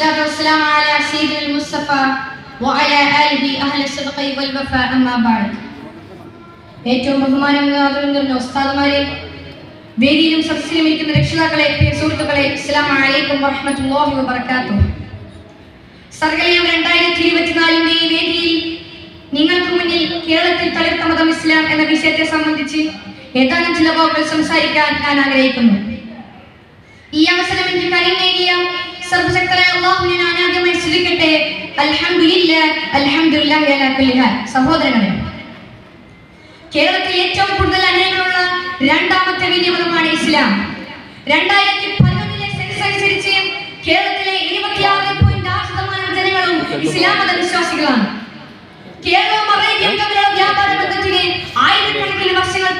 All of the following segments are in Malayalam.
والصلاة والسلام على سيدنا المصطفى وعلى آله أهل الصدق والوفاء أما بعد ഏറ്റവും ബഹുമാനം നിറഞ്ഞ ഉസ്താദുമാരെ വേദിയിലും സദസ്സിലും ഇരിക്കുന്ന രക്ഷിതാക്കളെ പ്രിയ സുഹൃത്തുക്കളെ ഇസ്ലാം അലൈക്കും വറഹ്മത്തുള്ളാഹി വബറകാതുഹു സർഗലയം രണ്ടായിരത്തി ഇരുപത്തിനാലിന്റെ ഈ വേദിയിൽ നിങ്ങൾക്ക് മുന്നിൽ കേരളത്തിൽ തളിർത്ത മതം ഇസ്ലാം എന്ന വിഷയത്തെ സംബന്ധിച്ച് ഏതാനും ചില വാക്കുകൾ സംസാരിക്കാൻ ഞാൻ ആഗ്രഹിക്കുന്നു ഈ അവസരം എനിക്ക് കനിനേകിയ സർവശക്തനായ അള്ളാഹുവിനെ ഞാൻ ആദ്യമായി സ്തുതിക്കട്ടെ. അൽഹംദുലില്ല അലാ കുല്ലി ഹാൽ. സഹോദരങ്ങളെ കേരളത്തിൽ ഏറ്റവും കൂടുതൽ അനേകമുള്ള രണ്ടാമത്തെ വലിയമതമാണ് ഇസ്ലാം. രണ്ടായിരത്തി പതിനൊന്നിലെ സെൻസ് അനുസരിച്ച് കേരളത്തിലെ ഇരുപത്തിയാറ് പോയിന്റ് ആറ് ശതമാനം ജനങ്ങളും ഇസ്ലാം മത വിശ്വാസികളാണ് കേരളവും അറേബ്യൻ തമ്മിലുള്ള വ്യാപാര ബന്ധത്തിന് ആയിരക്കണക്കിന് വർഷങ്ങൾ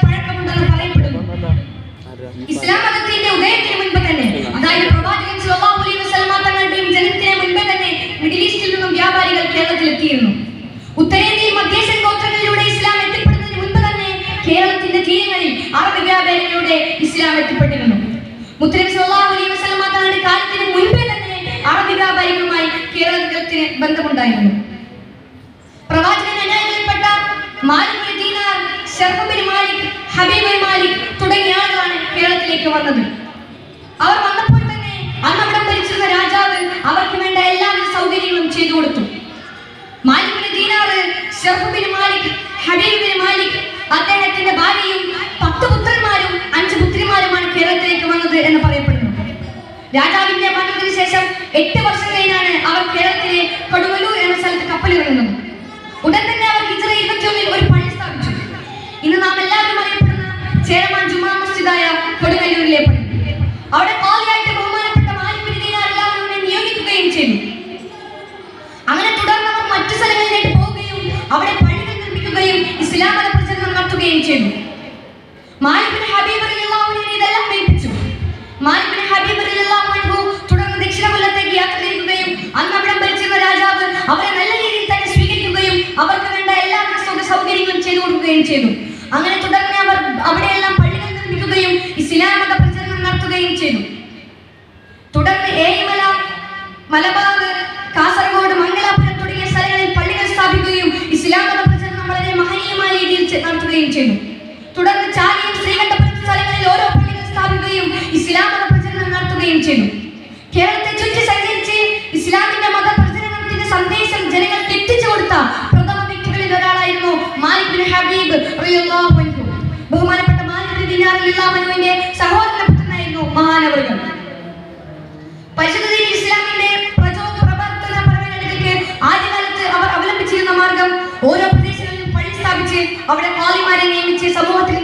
ഇസ്ലാം എത്തിപ്പെട്ടിരുന്നു മുത്തനബി അലൈഹി വസല്ലമ തങ്ങളുടെ കാലത്തിന് മുൻപേ തന്നെ അറബിക വ്യാപാരികളുമായി കേരളത്തിന് ബന്ധമുണ്ടായിരുന്നു. പ്രവാചകൻ അനുയായികളിൽപ്പെട്ട മാലിക് ദീനാർ ശർഫ് ബിൻ മാലിക് ഹബീബ് മാലിക് തുടങ്ങിയ ആളുകളാണ് കേരളത്തിലേക്ക് വന്നത്. അവർ വന്നപ്പോൾ തന്നെ അന്ന് അവിടെ ഭരിച്ചിരുന്ന രാജാവ് അവർക്ക് വേണ്ട എല്ലാ സൗകര്യങ്ങളും ചെയ്തു കൊടുത്തു. മാലിക് ദീനാർ ശർഫ് ബിൻ മാലിക് ഹബീബ് മാലിക് അദ്ദേഹത്തിന്റെ ഭാര്യയും പത്ത് പുത്രന്മാരും അഞ്ച് പുത്രിമാരുമാണ് കേരളത്തിലേക്ക് വന്നത് എന്ന് പറയപ്പെടുന്നു രാജാവിന്റെ മരണത്തിന് ശേഷം എട്ട് വർഷം കഴിഞ്ഞാണ് അവർ കേരളത്തിലെ കൊടുവല്ലൂർ എന്ന സ്ഥലത്ത് കപ്പലിറങ്ങുന്നത്. ഉടൻ തന്നെ അവർ ഹിജറ ഇരുപത്തിയൊന്നിൽ ഒരു പള്ളി സ്ഥാപിച്ചു. ഇന്ന് നാം എല്ലാവരും അറിയപ്പെടുന്ന ചേരമാൻ ജുമാ മസ്ജിദായ കൊടുങ്ങല്ലൂരിലെ പള്ളി അവിടെ പാലിയായിട്ട് ബഹുമാനപ്പെട്ട എല്ലാവരും നിയോഗിക്കുകയും ചെയ്തു. അങ്ങനെ തുടർന്ന് അവർ മറ്റു സ്ഥലങ്ങളിലേക്ക് പോവുകയും അവിടെ പള്ളികൾ നിർമ്മിക്കുകയും ഇസ്ലാം മത പ്രചരണം നടത്തുകയും ചെയ്തു. മാലിക് ബിൻ ഹബീബ് അവരെ നല്ല രീതിയിൽ തന്നെ സ്വീകരിക്കുകയും അവർക്ക് വേണ്ട എല്ലാ സുഖ സൗകര്യങ്ങളും ചെയ്തു കൊടുക്കുകയും ചെയ്തു. അങ്ങനെ തുടർന്ന് അവർ അവിടെയെല്ലാം പള്ളികൾ നിർമ്മിക്കുകയും ഇസ്ലാം പ്രചരണം നടത്തുകയും ചെയ്തു. തുടർന്ന് ഏഴിമല മലബാർ കാസർഗോഡ് മംഗലാപുരം തുടങ്ങിയ സ്ഥലങ്ങളിൽ പള്ളികൾ സ്ഥാപിക്കുകയും ഇസ്ലാം പ്രചരണം വളരെ മഹനീയമായ രീതിയിൽ നടത്തുകയും ചെയ്തു. തുടർന്ന് ചാലിയും ഹബീബ് അൻഹു. ബഹുമാനപ്പെട്ട മാലിക് സഹോദര പുത്രനായിരുന്നു മഹാനവറുകൾ ഇസ്ലാമിന്റെ മാർഗം ഓരോ പ്രദേശങ്ങളിലും അവിടെ കാലിമാരെ നിയമിച്ച് സമൂഹത്തിൽ